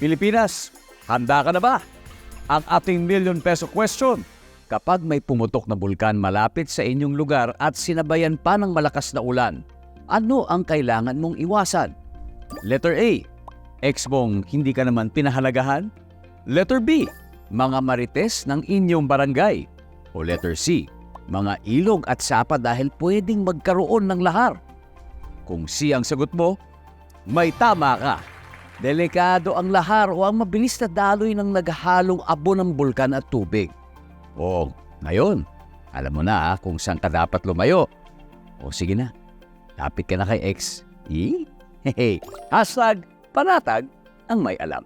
Pilipinas, handa ka na ba? Ang ating million peso question. Kapag may pumutok na bulkan malapit sa inyong lugar at sinabayan pa ng malakas na ulan, ano ang kailangan mong iwasan? Letter A. Ex hindi ka naman pinahalagahan? Letter B. Mga marites ng inyong barangay? O letter C. Mga ilog at sapa dahil pwedeng magkaroon ng lahar? Kung C ang sagot mo, may tama ka. Delikado ang lahar o ang mabilis na daloy ng naghalong abo ng bulkan at tubig. O, ngayon, alam mo na ah, kung saan ka dapat lumayo. O sige na, lapit ka na kay X. Eh? Hehe. Hashtag panatag ang may alam.